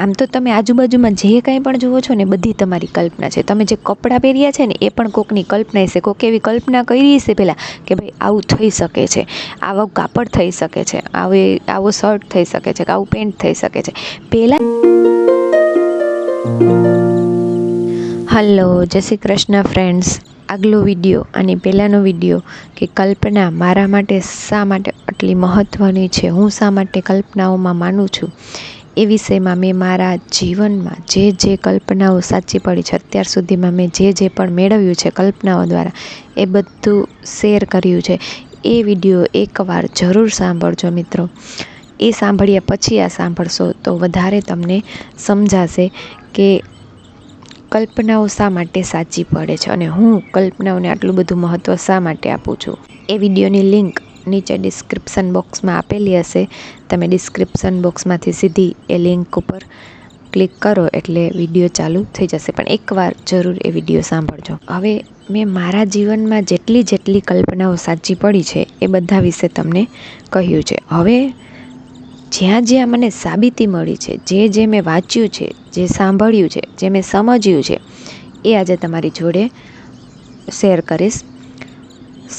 આમ તો તમે આજુબાજુમાં જે કાંઈ પણ જુઓ છો ને, બધી તમારી કલ્પના છે. તમે જે કપડાં પહેર્યા છે ને, એ પણ કોકની કલ્પના હશે. કોક એવી કલ્પના કરી હશે પહેલાં કે ભાઈ આવું થઈ શકે છે. આવું કાપડ થઈ શકે છે. આવી આવો શર્ટ થઈ શકે છે. કે આવું પેન્ટ થઈ શકે છે. પહેલાં હલો, જય શ્રી કૃષ્ણ ફ્રેન્ડ્સ આગલો વીડિયો અને પહેલાંનો વીડિયો કે કલ્પના મારા માટે શા માટે આટલી મહત્ત્વની છે? હું શા માટે કલ્પનાઓમાં માનું છું? એ વિષયમાં મેં મારા જીવનમાં જે જે કલ્પનાઓ સાચી પડી છે, અત્યાર સુધીમાં મેં જે જે પણ મેળવ્યું છે કલ્પનાઓ દ્વારા, એ બધું શેર કર્યું છે. એ વીડિયો એકવાર જરૂર સાંભળજો મિત્રો. એ સાંભળ્યા પછી આ સાંભળશો તો વધારે તમને સમજાશે કે કલ્પનાઓ શા માટે સાચી પડે છે અને હું કલ્પનાઓને આટલું બધું મહત્ત્વ શા માટે આપું છું. એ વિડીયોની લિંક નીચે ડિસ્ક્રિપ્શન બોક્સમાં આપેલી હશે. તમે ડિસ્ક્રિપ્શન બોક્સમાંથી સીધી એ લિંક ઉપર ક્લિક કરો એટલે વીડિયો ચાલુ થઈ જશે. પણ એકવાર જરૂર એ વીડિયો સાંભળજો. હવે મેં મારા જીવનમાં જેટલી જેટલી કલ્પનાઓ સાચી પડી છે એ બધા વિશે તમને કહ્યું છે. હવે જ્યાં જ્યાં મને સાબિતી મળી છે, જે જે મેં વાંચ્યું છે, જે સાંભળ્યું છે, જે મેં સમજ્યું છે, એ આજે તમારી જોડે શેર કરીશ.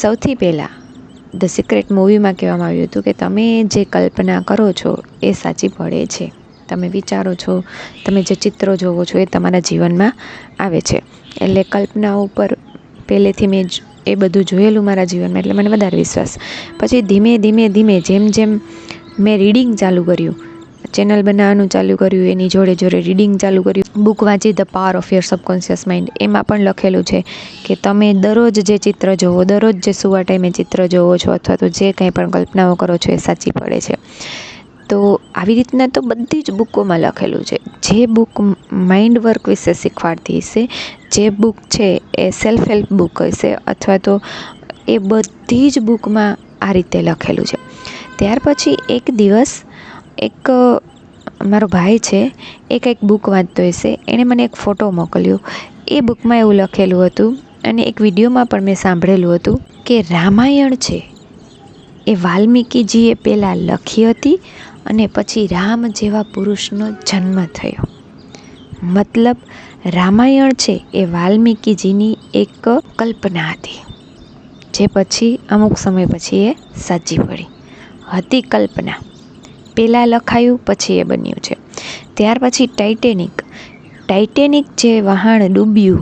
સૌથી પહેલાં ધ સિક્રેટ મૂવીમાં કહેવામાં આવ્યું હતું કે તમે જે કલ્પના કરો છો એ સાચી પડે છે. તમે વિચારો છો, તમે જે ચિત્રો જોવો છો એ તમારા જીવનમાં આવે છે. એટલે કલ્પના ઉપર પહેલેથી મેં એ બધું જોયેલું મારા જીવનમાં, એટલે મને વધારે વિશ્વાસ. પછી ધીમે ધીમે ધીમે જેમ જેમ મેં રીડિંગ ચાલુ કર્યું ચેનલ બનાવવાનું ચાલુ કર્યું, એની જોડે જોડે રીડિંગ ચાલુ કર્યું. બુક વાંચી the power of your subconscious mind એમાં પણ લખેલું છે કે તમે દરરોજ જે ચિત્ર જોવો, દરરોજ જે સુવા ટાઈમે ચિત્ર જોવો છો અથવા તો જે કંઈ પણ કલ્પનાઓ કરો છો એ સાચી પડે છે. તો આવી રીતના તો બધી જ બુકોમાં લખેલું છે. જે બુક માઇન્ડ વર્ક વિશે શીખવાડતી હશે, જે બુક છે એ સેલ્ફ હેલ્પ બુક હશે અથવા તો એ બધી જ બુકમાં આ રીતે લખેલું છે. ત્યાર પછી એક દિવસ એક મારો ભાઈ છે એ કંઈક બુક વાંચતો હશે. એણે મને એક ફોટો મોકલ્યો. એ બુકમાં એવું લખેલું હતું અને એક વિડીયોમાં પણ મેં સાંભળેલું હતું કે રામાયણ છે. એ વાલ્મીકીજીએ પહેલાં લખી હતી અને પછી રામ જેવા પુરુષનો જન્મ થયો. મતલબ, રામાયણ છે એ વાલ્મીકીજીની એક કલ્પના હતી, જે પછી અમુક સમય પછી એ સાચી પડી. હતી કલ્પના. પહેલાં લખાયું, પછી એ બન્યું છે. ત્યાર પછી ટાઇટેનિક ટાઇટેનિક જે વહાણ ડૂબ્યું,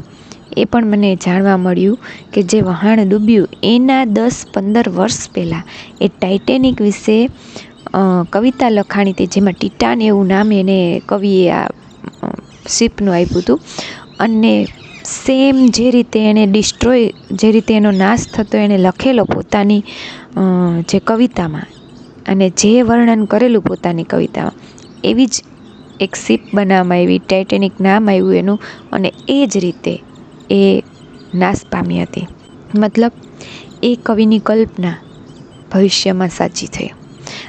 એ પણ મને જાણવા મળ્યું કે જે વહાણ ડૂબ્યું, એના દસ પંદર વર્ષ પહેલાં. એ ટાઇટેનિક વિશે કવિતા લખાણી હતી, જેમાં ટીટાન એવું નામ એને કવિએ આ શિપનું આપ્યું હતું. અને સેમ જે રીતે એણે ડિસ્ટ્રોય જે રીતે એનો નાશ થતો એણે લખેલો પોતાની જે કવિતામાં. અને જે વર્ણન કરેલું પોતાની કવિતામાં. એવી જ એક શિપ બનાવવામાં આવી ટાઇટેનિક નામ આવ્યું એનું, અને એ જ રીતે એ નાશ પામી હતી. મતલબ, એ કવિની કલ્પના ભવિષ્યમાં સાચી થઈ.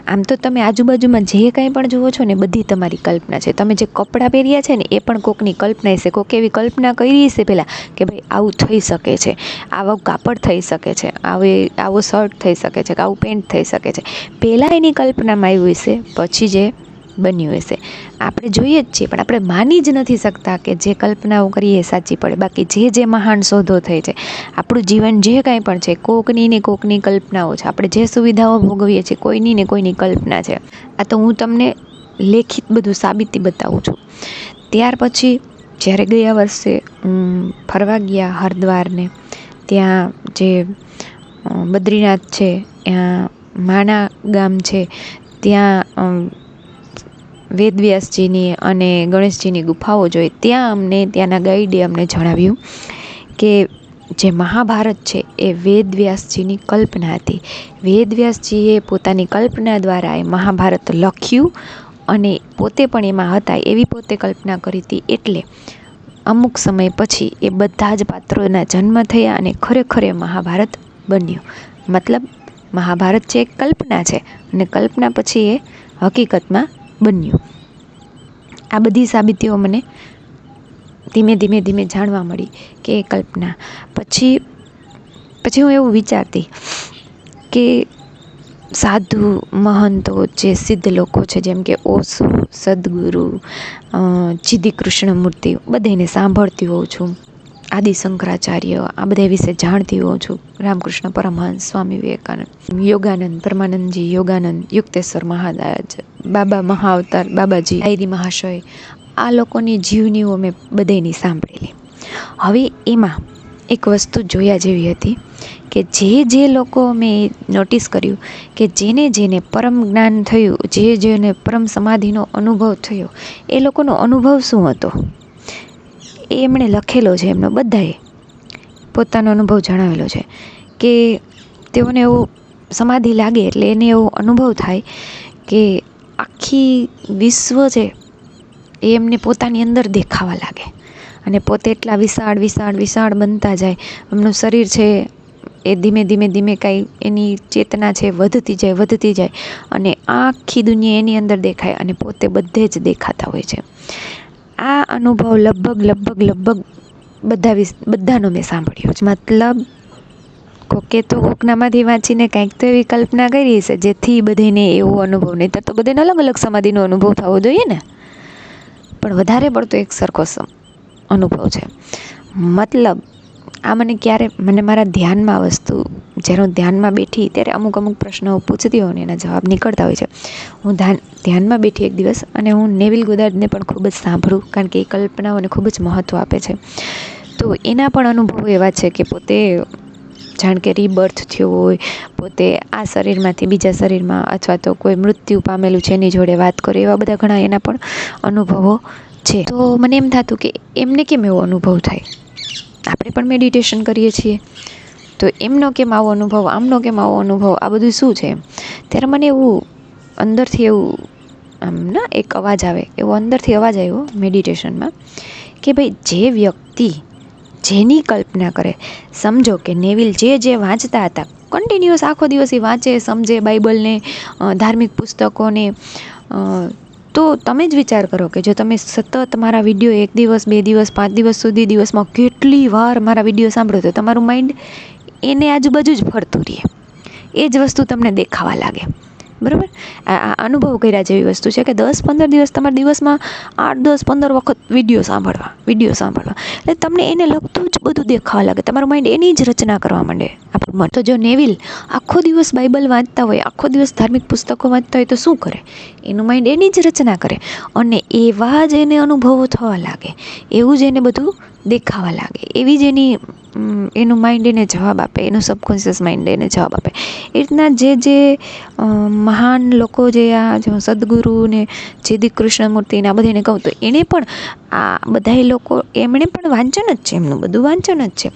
આમ તો તમે આજુબાજુમાં જે કાંઈ પણ જુઓ છો ને, બધી તમારી કલ્પના છે. તમે જે કપડાં પહેર્યા છે ને, એ પણ કોકની કલ્પના હશે. કોક એવી કલ્પના કરી હશે પહેલાં કે ભાઈ આવું થઈ શકે છે. આવું કાપડ થઈ શકે છે. આવી આવો શર્ટ થઈ શકે છે. કે આવું પેન્ટ થઈ શકે છે. પહેલાં એની કલ્પનામાં આવ્યું હશે. પછી જે બન્યું હશે. આપણે જોઈએ જ છીએ, પણ આપણે માની જ નથી શકતા કે જે કલ્પનાઓ કરીએ એ સાચી પડે. બાકી જે જે મહાન શોધો થઈ છે, આપણું જીવન જે કાંઈ પણ છે, કોકની ને કોકની કલ્પનાઓ છે. આપણે જે સુવિધાઓ ભોગવીએ છીએ, કોઈની ને કોઈની કલ્પના છે. આ તો હું તમને લેખિત બધું સાબિતી બતાવું છું. ત્યાર પછી જ્યારે ગયા વર્ષે ફરવા ગયા હરિદ્વારને, ત્યાં જે બદ્રીનાથ છે, ત્યાં માના ગામ છે, ત્યાં વેદવ્યાસજીની અને ગણેશજીની ગુફાઓ જોઈ, ત્યાં અમને, ત્યાંના ગાઈડે અમને જણાવ્યું કે જે મહાભારત છે, એ વેદવ્યાસજીની કલ્પના હતી. વેદવ્યાસજીએ પોતાની કલ્પના દ્વારા એ મહાભારત લખ્યું અને પોતે પણ એમાં હતા, એવી પોતે કલ્પના કરી હતી. એટલે અમુક સમય પછી એ બધા જ પાત્રોના જન્મ થયા અને ખરેખર એ મહાભારત બન્યું. મતલબ, મહાભારત છે, એક કલ્પના છે અને કલ્પના પછી એ હકીકતમાં બન્યું. આ બધી સાબિતીઓ મને ધીમે ધીમે ધીમે જાણવા મળી કે એ કલ્પના. પછી પછી હું એવું વિચારતી કે સાધુ, મહંતો જે સિદ્ધ લોકો છે, જેમ કે ઓસુ, સદગુરુ જીદી કૃષ્ણમૂર્તિ બધાને સાંભળતી હોઉં છું. આદિ શંકરાચાર્ય આ બધા વિશે જાણતી હોઉં છું. રામકૃષ્ણ પરમહંસ, સ્વામી વિવેકાનંદ, યોગાનંદ, પરમાનંદજી, યોગાનંદ, યુક્તેશ્વર મહાદાજ બાબા મહાઅવતાર, બાબાજી, આયરી મહાશય, આ લોકોની જીવનીઓ મેં બધેની સાંભળેલી. હવે એમાં એક વસ્તુ જોયા જેવી હતી કે જે જે લોકો મેં નોટિસ કર્યું કે જેને જેને પરમ જ્ઞાન થયું, જે જેને પરમ સમાધિનો અનુભવ થયો, એ લોકોનો અનુભવ શું હતો? એ એમણે લખેલો છે એમનો બધાએ. પોતાનો અનુભવ જણાવેલો છે કે તેઓને એવું સમાધિ લાગે એટલે એને એવો અનુભવ થાય કે આખી વિશ્વ છે એ એમને પોતાની અંદર દેખાવા લાગે. અને પોતે એટલા વિશાળ વિશાળ વિશાળ બનતા જાય. એમનું શરીર છે એ ધીમે ધીમે ધીમે કાંઈ એની ચેતના છે વધતી જાય વધતી જાય. અને આખી દુનિયા એની અંદર દેખાય અને પોતે બધે જ દેખાતા હોય છે. આ અનુભવ લગભગ લગભગ લગભગ બધા વિસ, બધાનો મેં સાંભળ્યો છે મતલબ, કોકે તો કોકનામાંથી વાંચીને કાંઈક તો એવી કલ્પના કરી હશે, જેથી બધાને એવો અનુભવ નહીં તો બધાને અલગ અલગ સમાધિનો અનુભવ થવો જોઈએ ને. પણ વધારે પડતો એક સરખો અનુભવ છે. મતલબ આ મને ક્યારે, મને મારા ધ્યાનમાં વસ્તુ હું ધ્યાનમાં બેઠી ત્યારે અમુક અમુક પ્રશ્નો પૂછતી હોઉં ને એના જવાબ નીકળતા હોય છે. હું ધ્યાન, ધ્યાનમાં બેઠી એક દિવસ અને હું નેવિલ ગોદાર્ડને પણ ખૂબ જ સાંભળું, કારણ કે એ કલ્પનાઓને ખૂબ જ મહત્ત્વ આપે છે. તો એના પણ અનુભવો એવા છે કે પોતે, જાણ કે રીબર્થ થયો હોય, પોતે આ શરીરમાંથી બીજા શરીરમાં અથવા તો કોઈ મૃત્યુ પામેલું છે એની જોડે વાત કરે એવા બધા ઘણા એના પણ અનુભવો છે. તો મને એમ થતું કે એમને કેમ એવો અનુભવ થાય? આપણે પણ મેડિટેશન કરીએ છીએ. તો એમનો કેમ આવો અનુભવ, આમનો કેમ આવો અનુભવ, આ બધું શું છે? ત્યારે મને એવું અંદરથી એવું આમ ના એક અવાજ આવે, એવો અંદરથી અવાજ આવ્યો મેડિટેશનમાં કે ભાઈ જે વ્યક્તિ જેની કલ્પના કરે, સમજો કે નેવિલ જે જે વાંચતા હતા કન્ટિન્યુઅસ આખો દિવસ એ વાંચે, સમજે બાઇબલને ધાર્મિક પુસ્તકોને તો તમે જ વિચાર કરો કે જો તમે સતત મારા વીડિયો એક દિવસ, બે દિવસ, પાંચ દિવસ સુધી દિવસમાં કેટલી વાર મારા વીડિયો સાંભળો, તો તમારું માઇન્ડ એને આજુબાજુ જ ફરતું રહે. એ જ વસ્તુ તમને દેખાવા લાગે. બરાબર? આ અનુભવ કર્યા જેવી વસ્તુ છે કે દસ, પંદર દિવસ તમારા દિવસમાં આઠ, દસ, પંદર વખત વીડિયો સાંભળવા વીડિયો સાંભળવા. એટલે તમને એને લગતું જ બધું દેખાવા લાગે. તમારું માઇન્ડ એની જ રચના કરવા માંડે. આપણું તો જો નેવિલ આખો દિવસ બાઇબલ વાંચતા હોય, આખો દિવસ ધાર્મિક પુસ્તકો વાંચતા હોય તો શું કરે? એનું માઇન્ડ એની જ રચના કરે. અને એવા જ એને અનુભવો થવા લાગે. એવું જ એને બધું દેખાવા લાગે. એવી જ એની એનું માઇન્ડ એને જવાબ આપે. એનું સબકોન્શિયસ માઇન્ડ એને જવાબ આપે. એ રીતના જે જે મહાન લોકો જે આ જો સદગુરુ ને જેદી કૃષ્ણમૂર્તિ ને આ બધાને કહું તો એણે પણ આ બધાય લોકો, એમણે પણ વાંચન જ છે. એમનું બધું વાંચન જ છે.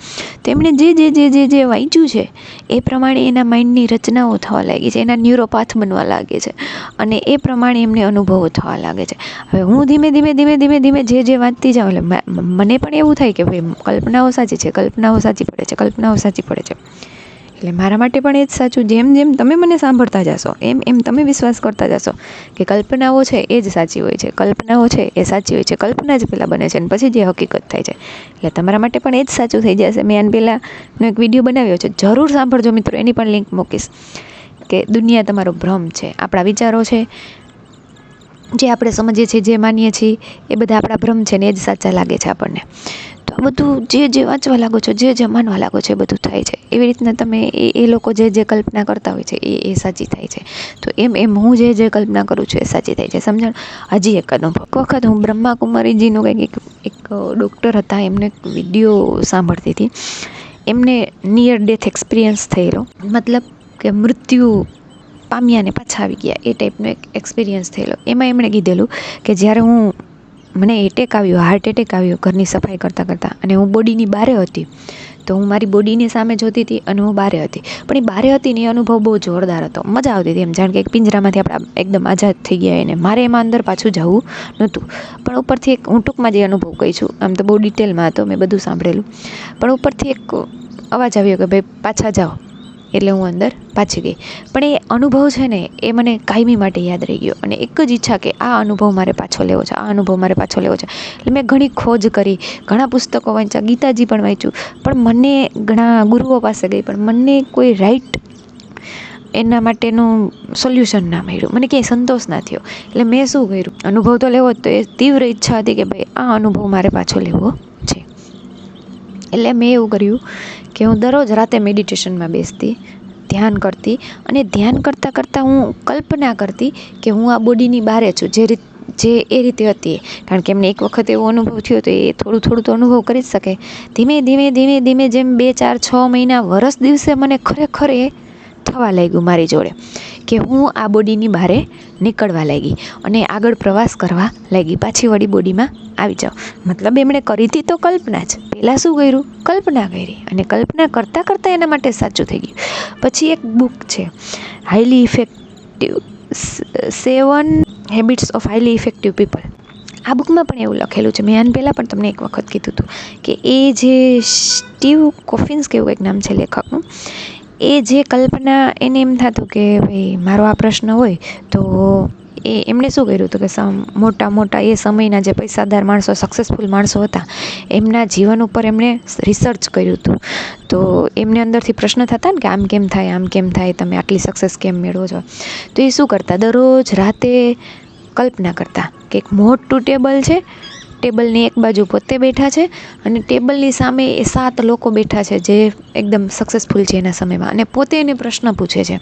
તેમણે જે જે જે જે જે વાંચ્યું છે એ પ્રમાણે એના માઇન્ડની રચનાઓ થવા લાગી છે, એના ન્યુરોપાથ બનવા લાગે છે અને એ પ્રમાણે એમને અનુભવો થવા લાગે છે. હવે હું ધીમે ધીમે ધીમે ધીમે ધીમે જે જે વાંચતી જાઉં એટલે મને પણ એવું થાય કે ભાઈ, કલ્પનાઓ સાચી છે, કલ્પનાઓ સાચી પડે છે, કલ્પનાઓ સાચી પડે છે. એટલે મારા માટે પણ એ જ સાચું. જેમ જેમ તમે મને સાંભળતા જશો, એમ એમ તમે વિશ્વાસ કરતા જશો કે કલ્પનાઓ છે એ જ સાચી હોય છે. કલ્પનાઓ છે એ સાચી હોય છે. કલ્પના જ પહેલાં બને છે અને પછી જે હકીકત થાય છે. એટલે તમારા માટે પણ એ જ સાચું થઈ જશે. મેં આને પહેલાંનો એક વીડિયો બનાવ્યો છે. જરૂર સાંભળજો મિત્રો, એની પણ લિંક મૂકીશ. કે દુનિયા તમારો ભ્રમ છે. આપણા વિચારો છે, જે આપણે સમજીએ છીએ, જે માનીએ છીએ, એ બધા આપણા ભ્રમ છે ને એ જ સાચા લાગે છે આપણને. આ બધું જે જે વાંચવા લાગો છો, જે જે માનવા લાગો છો એ બધું થાય છે. એવી રીતના તમે એ એ લોકો જે જે કલ્પના કરતા હોય છે એ એ સાચી થાય છે. તો એમ એમ હું જે જે કલ્પના કરું છું એ સાચી થાય છે. સમજણ? હજી એક અનુભવ. વખત હું બ્રહ્માકુમારીજીનું કંઈક, એક ડૉક્ટર હતા, એમને વીડિયો સાંભળતી હતી. એમને નિયર ડેથ એક્સપિરિયન્સ થયેલો. મતલબ કે મૃત્યુ પામ્યા ને પાછા આવી ગયા. એ ટાઈપનો એક એક્સપિરિયન્સ થયેલો. એમાં એમણે કીધેલું કે જ્યારે હું મને એટેક આવ્યો હાર્ટ એટેક આવ્યો ઘરની સફાઈ કરતાં કરતાં. અને હું બોડીની બારે હતી. તો હું મારી બોડીની સામે જોતી હતી અને હું બારે હતી. પણ એ બારે હતી ને એ અનુભવ બહુ જોરદાર હતો. મજા આવતી હતી એમ. જાણ કે એક પિંજરામાંથી આપણે એકદમ આઝાદ થઈ ગયા એને. મારે એમાં અંદર પાછું જવું નહોતું. પણ ઉપરથી એક હું ટૂંકમાં જે અનુભવ કહી છું, આમ તો બહુ ડિટેલમાં હતો, મેં બધું સાંભળેલું. પણ ઉપરથી એક અવાજ આવ્યો કે, ભાઈ, પાછા જાઓ. એટલે હું અંદર પાછી ગઈ. પણ એ અનુભવ છે ને, એ મને કાયમી માટે યાદ રહી ગયો. અને એક જ ઈચ્છા કે આ અનુભવ મારે પાછો લેવો છે, આ અનુભવ મારે પાછો લેવો છે. એટલે મેં ઘણી ખોજ કરી, ઘણા પુસ્તકો વાંચ્યા, ગીતાજી પણ વાંચ્યું. પણ મને ઘણા ગુરુઓ પાસે ગઈ, પણ મને કોઈ રાઈટ એના માટેનું સોલ્યુશન ના મળ્યું. મને ક્યાંય સંતોષ ના થયો. એટલે મેં શું કર્યું? અનુભવ તો લેવો જ તો, એ તીવ્ર ઈચ્છા હતી કે ભાઈ, આ અનુભવ મારે પાછો લેવો છે. એટલે મેં એવું કર્યું કે હું દરરોજ રાતે મેડિટેશનમાં બેસતી, ધ્યાન કરતી અને ધ્યાન કરતાં કરતાં હું કલ્પના કરતી કે હું આ બોડીની બહારે છું, જે રીત, જે એ રીતે હતી કારણ કે એમને એક વખત એવો અનુભવ થયો તો એ થોડું થોડું તો અનુભવ કરી જ શકે. ધીમે ધીમે ધીમે ધીમે જેમ બે, ચાર, છ મહિના વરસ દિવસે મને ખરેખર એ થવા લાગ્યું મારી જોડે. કે હું આ બોડીની બહારે નીકળવા લાગી અને આગળ પ્રવાસ કરવા લાગી. પાછી વળી બોડીમાં આવી જાઉં. મતલબ એમણે કરી હતી તો કલ્પના જ. પહેલાં શું કર્યું? કલ્પના કરી અને કલ્પના કરતાં કરતાં એના માટે સાચું થઈ ગયું. પછી એક બુક છે highly effective seven habits of highly effective people આ બુકમાં પણ એવું લખેલું છે. મેં આને પહેલાં પણ તમને એક વખત કીધું હતું કે એ જે સ્ટીવ કોફિન્સ કે એવું એક નામ છે લેખકનું એ જે કલ્પના એને એમ થતું કે ભાઈ મારો આ પ્રશ્ન હોય, તો એ એમણે શું કર્યું હતું કે મોટા મોટા એ સમયના જે પૈસાદાર માણસો સક્સેસફુલ માણસો હતા, એમના જીવન ઉપર એમણે રિસર્ચ કર્યું હતું. તો એમને અંદરથી પ્રશ્ન થતા ને કે આમ કેમ થાય, આમ કેમ થાય, તમે આટલી સક્સેસ કેમ મેળવો છો? તો એ શું કરતા? દરરોજ રાતે કલ્પના કરતા કે એક મોટું ટેબલ છે ટેબલની એક બાજુ પોતે બેઠા છે અને ટેબલની સામે એ સાત લોકો બેઠા છે જે એકદમ સક્સેસફુલ છે એના સમયમાં. અને પોતે એને પ્રશ્ન પૂછે છે.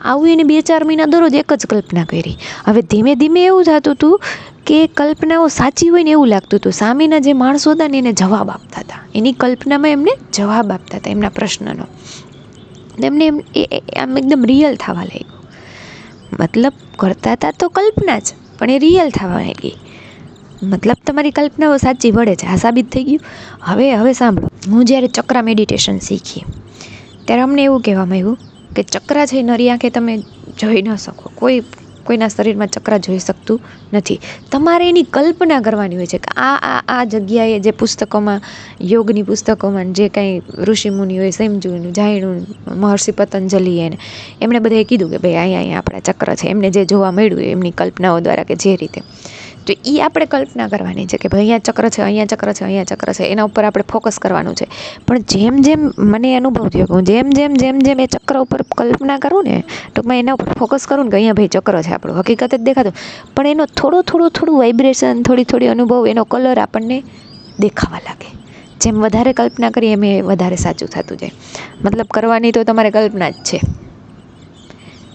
આવું એને બે ચાર મહિના દરરોજ એક જ કલ્પના કરી. હવે ધીમે ધીમે એવું થતું હતું કે કલ્પનાઓ સાચી હોય ને એવું લાગતું હતું સામેના જે માણસો હતા ને એને જવાબ આપતા હતા. એની કલ્પનામાં એમને જવાબ આપતા હતા એમના પ્રશ્નનો. એમને એમ એ આમ એકદમ રિયલ થવા લાગ્યું. મતલબ કરતા હતા તો કલ્પના જ, પણ એ રિયલ થવા લાગી. મતલબ તમારી કલ્પનાઓ સાચી વળે છે, આ સાબિત થઈ ગયું. હવે હવે સાંભળો. હું જ્યારે ચક્રા મેડિટેશન શીખી, ત્યારે અમને એવું કહેવામાં આવ્યું કે ચક્રા છે નરી આંખે તમે જોઈ ન શકો. કોઈ, કોઈના શરીરમાં ચક્ર જોઈ શકતું નથી. તમારે એની કલ્પના કરવાની હોય છે કે આ આ આ જગ્યાએ જે પુસ્તકોમાં, યોગની પુસ્તકોમાં જે કાંઈ ઋષિમુનિ હોય સમજુનું જાણ્યું મહર્ષિ પતંજલિ એને, એમણે બધાએ કીધું કે ભાઈ, અહીંયા અહીંયા આપણા ચક્ર છે. એમને જે જોવા મળ્યું એમની કલ્પનાઓ દ્વારા કે જે રીતે. તો એ આપણે કલ્પના કરવાની છે કે ભાઈ અહીંયા ચક્ર છે, અહીંયા ચક્ર છે, અહીંયા ચક્ર છે, એના ઉપર આપણે ફોકસ કરવાનું છે. પણ જેમ જેમ મને અનુભવ થયો કે હું જેમ જેમ જેમ જેમ એ ચક્ર ઉપર કલ્પના કરું ને ટૂંકમાં એના ઉપર ફોકસ કરું ને કે અહીંયા ભાઈ ચક્ર છે આપણું. હકીકત જ દેખાતું. પણ એનો થોડો થોડો થોડું વાઇબ્રેશન થોડી થોડી અનુભવ, એનો કલર આપણને દેખાવા લાગે. જેમ વધારે કલ્પના કરીએ એમ એ વધારે સાચું થતું જાય. મતલબ કરવાની તો તમારે કલ્પના જ છે.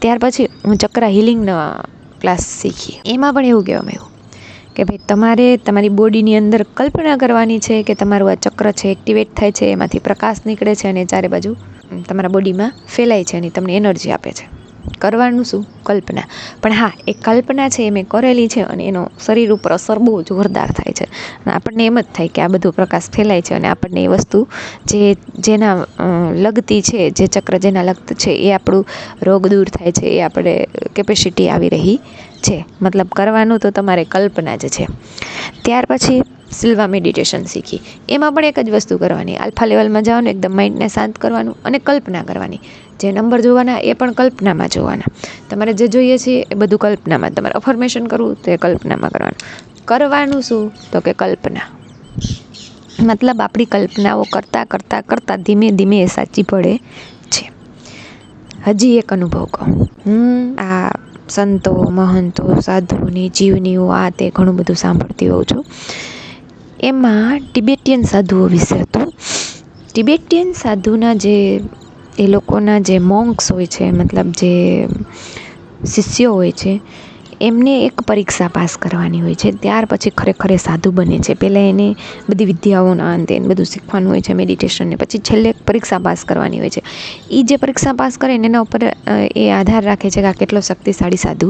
ત્યાર પછી હું ચક્ર હિલિંગના ક્લાસ શીખી. એમાં પણ એવું કહેવામાં આવ્યું. કે ભાઈ તમારે તમારી બોડીની અંદર કલ્પના કરવાની છે કે તમારું આ ચક્ર છે, એક્ટિવેટ થાય છે, એમાંથી પ્રકાશ નીકળે છે અને ચારે બાજુ તમારા બોડીમાં ફેલાય છે અને તમને એનર્જી આપે છે. કરવાનું શું? કલ્પના. પણ હા, એ કલ્પના છે એ મેં કરેલી છે અને એનો શરીર ઉપર અસર બહુ જોરદાર થાય છે. અને આપણને એમ જ થાય કે આ બધું પ્રકાશ ફેલાય છે અને આપણને એ વસ્તુ જે જેના લગતી છે, જે ચક્ર જેના લગત છે એ આપણું રોગ દૂર થાય છે, એ આપણે કેપેસિટી આવી રહી છે. મતલબ કરવાનું તો તમારે કલ્પના જ છે. ત્યાર પછી સિલ્વા મેડિટેશન શીખી. એમાં પણ એક જ વસ્તુ કરવાની. આલ્ફા લેવલમાં જવાનું એકદમ માઇન્ડને શાંત કરવાનું અને કલ્પના કરવાની. જે નંબર જોવાના એ પણ કલ્પનામાં જોવાના. તમારે જે જોઈએ છે એ બધું કલ્પનામાં. તમારે અફર્મેશન કરવું તો એ કલ્પનામાં કરવાનું. કરવાનું શું? તો કે કલ્પના. મતલબ આપણી કલ્પનાઓ કરતાં કરતાં કરતાં ધીમે ધીમે એ સાચી પડે છે. હજી એક અનુભવ કહું. હું આ સંતો, મહંતો, સાધુની, જીવનીઓ આ તે ઘણું બધું સાંભળતી હોઉં છું. એમાં ટિબેટિયન સાધુઓ વિશે હતું ટિબેટિયન સાધુના જે, એ લોકોના જે મોંક્સ હોય છે, મતલબ જે શિષ્યો હોય છે એમને એક પરીક્ષા પાસ કરવાની હોય છે. ત્યાર પછી ખરેખર એ સાધુ બને છે. પહેલાં એને બધી વિદ્યાઓના અંતે બધું શીખવાનું હોય છે મેડિટેશનને પછી છેલ્લે પરીક્ષા પાસ કરવાની હોય છે. એ જે પરીક્ષા પાસ કરે ને એના ઉપર એ આધાર રાખે છે કે આ કેટલો શક્તિશાળી સાધુ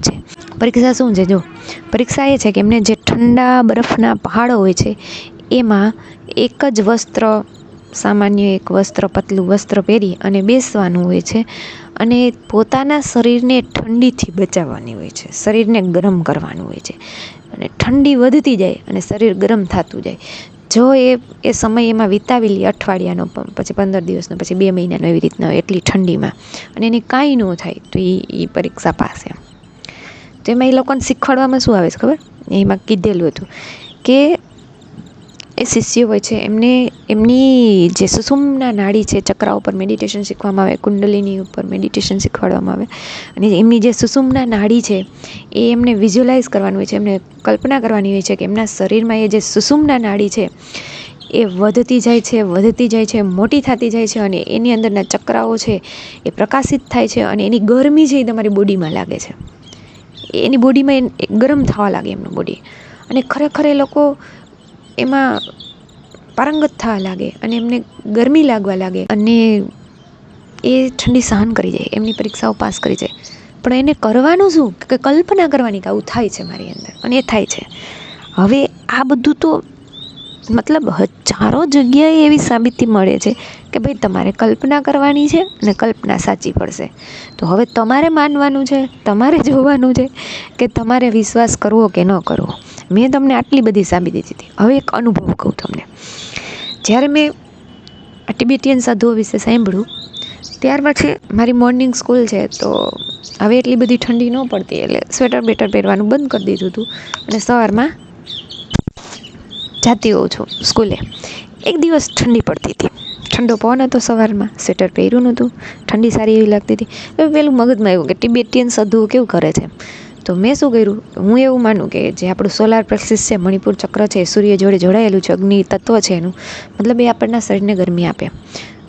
છે. પરીક્ષા શું છે? જો, પરીક્ષા એ છે કે એમને જે ઠંડા બરફના પહાડો હોય છે, એમાં એક જ વસ્ત્ર સામાન્ય એક વસ્ત્ર, પતલું વસ્ત્ર પહેરી અને બેસવાનું હોય છે અને પોતાના શરીરને ઠંડીથી બચાવવાની હોય છે. શરીરને ગરમ કરવાનું હોય છે. અને ઠંડી વધતી જાય અને શરીર ગરમ થતું જાય. જો એ એ સમય એમાં વિતાવી લે અઠવાડિયાનો પછી પંદર દિવસનો, પછી બે મહિનાનો એવી રીતના એટલી ઠંડીમાં. અને એને કાંઈ ન થાય તો એ એ પરીક્ષા પાસે તો એમાં એ લોકોને શીખવાડવામાં શું આવે છે ખબર? એમાં કીધેલું હતું કે એ શિષ્યો હોય છે. એમને, એમની જે સુષુમ્ના નાડી છે ચક્રા ઉપર મેડિટેશન શીખવામાં આવે, કુંડલીની ઉપર મેડિટેશન શીખવાડવામાં આવે, અને એમની જે સુષુમ્ના નાડી છે, એ એમને વિઝ્યુલાઇઝ કરવાનું હોય છે, એમને કલ્પના કરવાની હોય છે કે એમના શરીરમાં એ જે સુષુમ્ના નાડી છે, એ વધતી જાય છે, વધતી જાય છે, મોટી થતી જાય છે, અને એની અંદરના ચક્રાઓ છે, એ પ્રકાશિત થાય છે, અને એની ગરમી છે એ તમારી બોડીમાં લાગે છે. એની બોડીમાં ગરમ થવા લાગે એમનું બોડી અને ખરેખર એ લોકો એમાં પારંગત થવા લાગે અને એમને ગરમી લાગવા લાગે અને એ ઠંડી સહન કરી જાય, એમની પરીક્ષાઓ પાસ કરી જાય. પણ એને કરવાનું શું? કે કલ્પના કરવાની કે આવું થાય છે મારી અંદર અને એ થાય છે. હવે આ બધું તો મતલબ હજારો જગ્યાએ એવી સાબિતી મળે છે કે ભાઈ તમારે કલ્પના કરવાની છે અને કલ્પના સાચી પડશે. તો હવે તમારે માનવાનું છે, તમારે જોવાનું છે કે તમારે વિશ્વાસ કરવો કે ન કરવો. મેં તમને આટલી બધી સાબિતી દીધી હવે એક અનુભવ કહું તમને. જ્યારે મેં આ ટિબેટિયન સાધુઓ વિશે સાંભળ્યું ત્યાર પછી મારી મોર્નિંગ સ્કૂલ છે, તો હવે એટલી બધી ઠંડી ન પડતી, એટલે સ્વેટર બેટર પહેરવાનું બંધ કરી દીધું હતું અને સવારમાં જાતી હોઉં છું સ્કૂલે. એક દિવસ ઠંડી પડતી હતી. ઠંડો પવન હતો સવારમાં સ્વેટર પહેર્યું નહોતું, ઠંડી સારી એવી લાગતી હતી. પેલું મગજમાં આવ્યું કે ટિબેટિયન સાધુઓ કેવું કરે છે? તો મેં શું કર્યું? હું એવું માનું કે જે આપણું સોલાર પ્લેક્સિસ છે, મણિપુર ચક્ર છે, સૂર્ય જોડે જોડાયેલું છે, અગ્નિ તત્વ છે એનું, મતલબ એ આપણના શરીરને ગરમી આપે.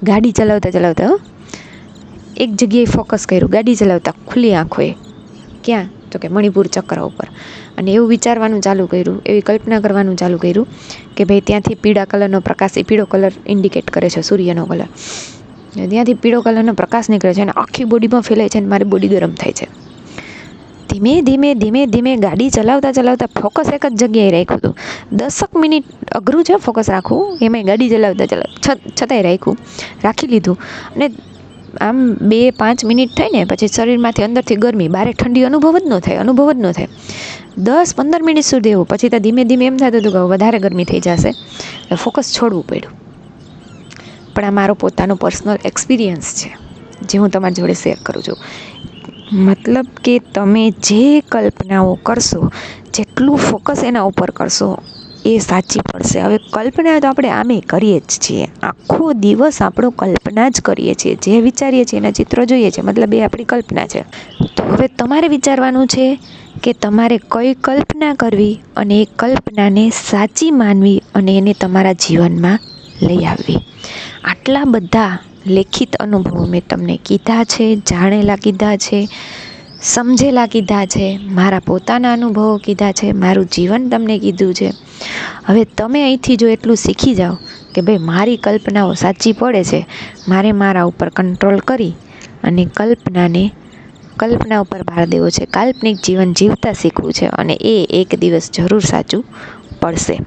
ગાડી ચલાવતા ચલાવતા એક જગ્યાએ ફોકસ કર્યું. ગાડી ચલાવતા ખુલ્લી આંખોએ. ક્યાં? તો કે મણિપુર ચક્ર ઉપર. અને એવું વિચારવાનું ચાલુ કર્યું, એવી કલ્પના કરવાનું ચાલુ કર્યું કે ભાઈ ત્યાંથી પીળા કલરનો પ્રકાશ, એ પીળો કલર ઇન્ડિકેટ કરે છે, સૂર્યનો કલર. ત્યાંથી પીળો કલરનો પ્રકાશ નીકળે છે અને આખી બોડીમાં ફેલાય છે અને મારી બોડી ગરમ થાય છે. ધીમે ધીમે ધીમે ધીમે ગાડી ચલાવતા ચલાવતા ફોકસ એક જ જગ્યાએ રાખ્યું હતું. દસક મિનિટ અઘરું છે ફોકસ રાખવું, એમાંય ગાડી ચલાવતા ચલાવ છતાંય રાખ્યું, રાખી લીધું. અને આમ બે, પાંચ મિનિટ થાય ને, પછી શરીરમાંથી અંદરથી ગરમી, બારે ઠંડી અનુભવ જ ન થાય, અનુભવ જ ન થાય. દસ, પંદર મિનિટ સુધી એવું, પછી તો ધીમે ધીમે એમ થતું હતું કે વધારે ગરમી થઈ જશે. એટલે ફોકસ છોડવું પડ્યું. પણ આ મારો પોતાનો પર્સનલ એક્સપિરિયન્સ છે, જે હું તમારી જોડે શેર કરું છું. મતલબ કે તમે જે કલ્પનાઓ કરશો, જેટલું ફોકસ એના ઉપર કરશો, એ સાચી પડશે. હવે કલ્પના તો આપણે આમે કરીએ જ છીએ. આખો દિવસ આપણો કલ્પના જ કરીએ છીએ. જે વિચારીએ છીએ એના ચિત્રો જોઈએ છીએ મતલબ એ આપણી કલ્પના છે. તો હવે તમારે વિચારવાનું છે કે તમારે કઈ કલ્પના કરવી અને એ કલ્પનાને સાચી માનવી અને એને તમારા જીવનમાં લઈ આવવી. આટલા બધા લેખિત અનુભવો મેં તમને કીધા છે, જાણેલા કીધા છે, સમજેલા કીધા છે, મારા પોતાના અનુભવો કીધા છે, મારું જીવન તમને કીધું છે. હવે તમે અહીંથી જો એટલું શીખી જાઓ કે ભાઈ મારી કલ્પનાઓ સાચી પડે છે, મારે મારા ઉપર કંટ્રોલ કરી અને કલ્પનાને, કલ્પના ઉપર ભાર દેવો છે. કાલ્પનિક જીવન જીવતા શીખવું છે અને એ એક દિવસ જરૂર સાચું પડશે.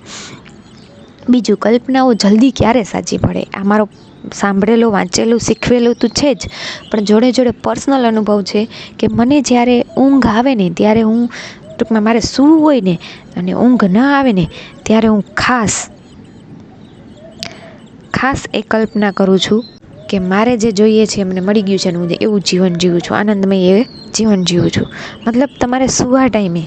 બીજું, કલ્પનાઓ જલ્દી ક્યારે સાચી પડે? આ મારો સાંભળેલું, વાંચેલું, શીખવેલું તો છે જ. પણ જોડે જોડે પર્સનલ અનુભવ છે કે મને જ્યારે ઊંઘ આવે ને, ત્યારે હું ટૂંકમાં મારે સૂવું હોય ને, અને ઊંઘ ન આવે ને, ત્યારે હું ખાસ ખાસ એ કલ્પના કરું છું કે મારે જે જોઈએ છે મને મળી ગયું છે ને હું એવું જીવન જીવું છું, આનંદમય એ જીવન જીવું છું. મતલબ તમારે સુવા ટાઈમે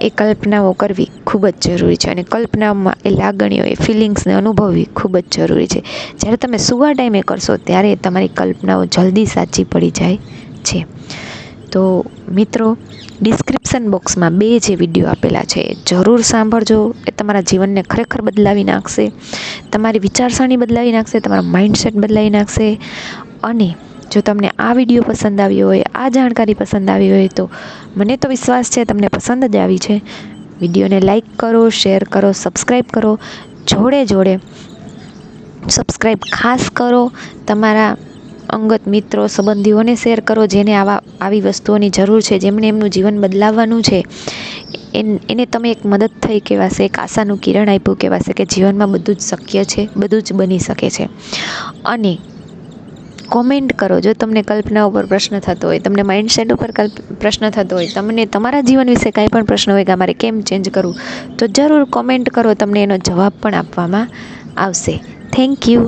એ કલ્પનાઓ કરવી ખૂબ જ જરૂરી છે અને કલ્પનામાં એ લાગણીઓ, એ ફિલિંગ્સને અનુભવવી ખૂબ જ જરૂરી છે. જ્યારે તમે સુવા ટાઈમે કરશો, ત્યારે તમારી કલ્પનાઓ જલ્દી સાચી પડી જાય છે. તો મિત્રો ડિસ્ક્રિપ્શન બોક્સમાં બે જે વીડિયો આપેલા છે જરૂર સાંભળજો. એ તમારા જીવનને ખરેખર બદલાવી નાખશે. તમારી વિચારસરણી બદલાવી નાખશે, તમારા માઇન્ડસેટ બદલાવી નાખશે. અને જો તમને આ વીડિયો પસંદ આવ્યો હોય, આ જાણકારી પસંદ આવી હોય, તો મને તો વિશ્વાસ છે, તમને પસંદ જ આવી છે. વિડીયોને લાઈક કરો, શેર કરો સબસ્ક્રાઈબ કરો, જોડે જોડે. સબસ્ક્રાઈબ ખાસ કરો, તમારા અંગત મિત્રો, સંબંધીઓને શેર કરો, જેને આવા, આવી વસ્તુઓની જરૂર છે જેમણે એમનું જીવન બદલાવવાનું છે. એને તમે એક મદદ થઈ કહેવાશે, એક આશાનું કિરણ આપ્યું કહેવાશે કે જીવનમાં બધું જ શક્ય છે, બધું જ બની શકે છે. અને કોમેન્ટ કરો. જો તમને કલ્પના ઉપર પ્રશ્ન થતો હોય, તમને માઇન્ડસેટ ઉપર કલ્પ, પ્રશ્ન થતો હોય, તમને તમારા જીવન વિશે કાંઈ પણ પ્રશ્ન હોય કે અમારે કેમ ચેન્જ કરવું, તો જરૂર કોમેન્ટ કરો. તમને એનો જવાબ પણ આપવામાં આવશે. Thank you